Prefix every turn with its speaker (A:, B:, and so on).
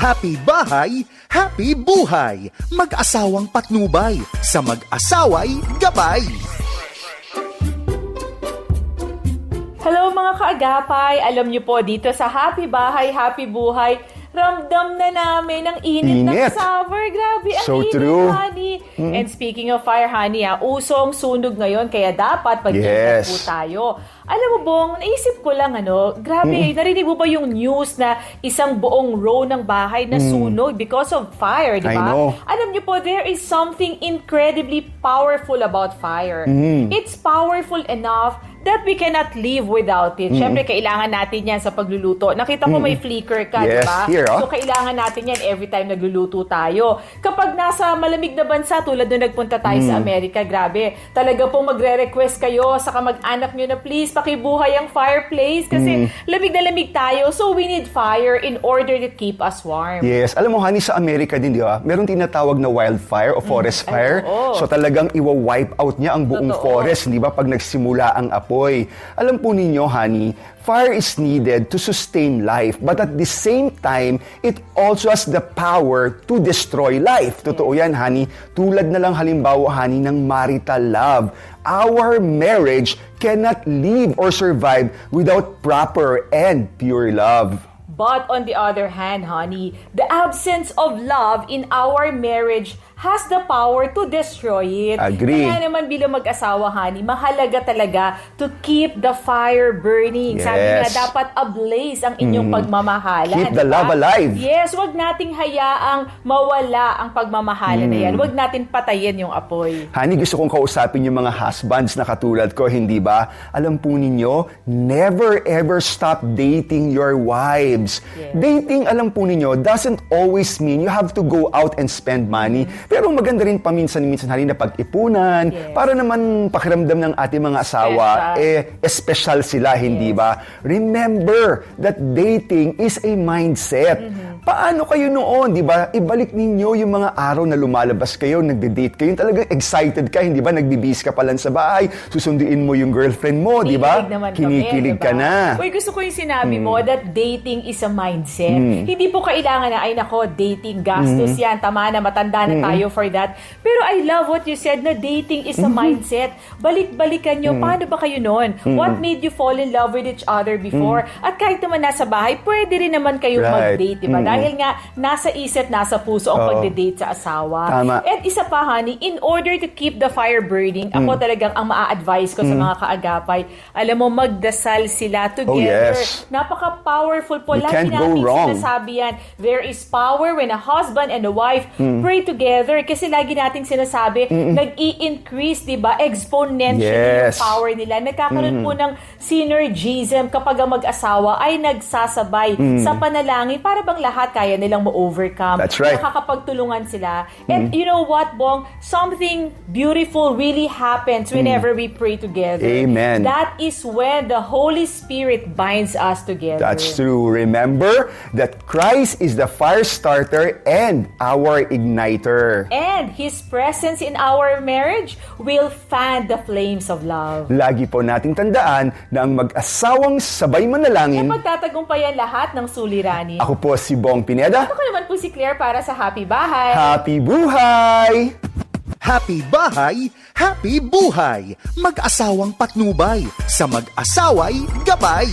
A: Happy bahay, happy buhay. Mag-asawang patnubay, sa mag-asaway gabay.
B: Hello mga kaagapay! Alam niyo po dito sa Happy Bahay, Happy Buhay, ramdam na namin ang init, ng
C: Init.
B: summer. Grabe, ang
C: So
B: init,
C: true.
B: honey. And speaking of fire, honey, ah, usong sunog ngayon, kaya dapat mag
C: Yes.
B: po tayo. Alam mo, Bong, naisip ko lang, ano, grabe, narinig mo ba yung news na isang buong row ng bahay na sunog because of fire, di
C: I
B: ba?
C: know.
B: Alam niyo po, there is something incredibly powerful about fire.
C: Mm.
B: It's powerful enough that we cannot live without it. Siyempre, kailangan natin yan sa pagluluto. Nakita ko may flicker ka, di
C: Yes,
B: ba?
C: here, oh.
B: So, kailangan natin yan every time nagluluto tayo. Kapag nasa malamig na bansa, tulad nung nagpunta tayo sa
C: Mm.
B: Amerika, grabe, talaga pong magre-request kayo sa kamag-anak nyo na please, pakibuhay ang fireplace kasi
C: Mm.
B: lamig na lamig tayo. So, we need fire in order to keep us warm.
C: Yes, alam mo honey, sa Amerika din, di ba? Meron tinatawag na wildfire o forest
B: Ay,
C: fire.
B: oo.
C: So talagang iwa-wipe out niya ang buong
B: Totoo.
C: forest, di ba? Pag nagsimula ang apoy. Alam po ninyo, honey, fire is needed to sustain life. But at the same time, it also has the power to destroy life. Totoo yan, honey. Tulad na lang halimbawa, honey, ng marital love. Our marriage cannot live or survive without proper and pure love.
B: But on the other hand, honey, the absence of love in our marriage has the power to destroy it.
C: Agree.
B: Kaya naman bilang mag-asawa, honey, mahalaga talaga to keep the fire burning. Sabi nga,
C: Yes.
B: dapat ablaze ang inyong pagmamahalan.
C: Keep the love alive.
B: Yes, wag nating hayaang mawala ang pagmamahalan na yan. Wag natin patayin yung apoy.
C: Honey, gusto kong kausapin yung mga husbands na katulad ko, hindi ba? Alam po ninyo, never ever stop dating your wives.
B: Yes.
C: Dating, alam po ninyo, doesn't always mean you have to go out and spend money. Pero maganda rin paminsan-minsan halin na pag-ipunan
B: Yes.
C: para naman pakiramdam ng ating mga asawa,
B: Special.
C: eh, special sila, hindi
B: Yes.
C: ba? Remember that dating is a mindset.
B: Mm-hmm.
C: Paano kayo noon, di ba? Ibalik ninyo yung mga araw na lumalabas kayo, nagde-date kayo, talagang excited ka, hindi ba? Nagbibis ka pa lang sa bahay, susunduin mo yung girlfriend mo, di ba?
B: Kinikilig kami, diba?
C: ka na.
B: Uy, gusto ko yung sinabi mo
C: Hmm.
B: that dating is a mindset. Hindi po kailangan na, ay nako, dating, gastos
C: Hmm.
B: yan, tama na, matanda na tayo for that. Pero I love what you said na dating is a
C: Hmm.
B: mindset. Balik-balikan nyo, paano ba kayo noon? What made you fall in love with each other before? At kahit naman nasa bahay, pwede rin naman kayong.
C: Right.
B: mag-date, diba?
C: Mm.
B: Dahil nga, nasa isip, nasa puso ang
C: Oo.
B: pagde-date sa asawa.
C: Tama.
B: At isa pa, honey, in order to keep the fire burning, ako
C: Mm.
B: talagang ang maa-advise ko sa mga kaagapay, alam mo, magdasal sila together.
C: Oh, yes.
B: Napaka-powerful po.
C: You
B: Lagi
C: can't go wrong.
B: sinasabi yan. There is power when a husband and a wife
C: Mm.
B: pray together. Kasi lagi nating sinasabi, nag-i-increase, di ba? Exponentially
C: Yes.
B: yung power nila. Nagkakaroon po ng synergism kapag ang mag-asawa ay nagsasabay sa panalangin para bang lahat kaya nilang ma-overcome.
C: That's right.
B: Nakakapagtulungan sila. And you know what, Bong? Something beautiful really happens whenever we pray together.
C: Amen.
B: That is when the Holy Spirit binds us together.
C: That's true. Remember that Christ is the fire starter and our igniter.
B: And His presence in our marriage will fan the flames of love.
C: Lagi po nating tandaan na ang mag-asawang sabay manalangin.
B: Pagtatagumpayan lahat ng suliranin.
C: Ako po si Bong Pineda.
B: Ako naman po si Claire para sa Happy Bahay.
C: Happy buhay!
A: Happy bahay, happy buhay. Mag-asawang patnubay, sa mag-asaway gabay.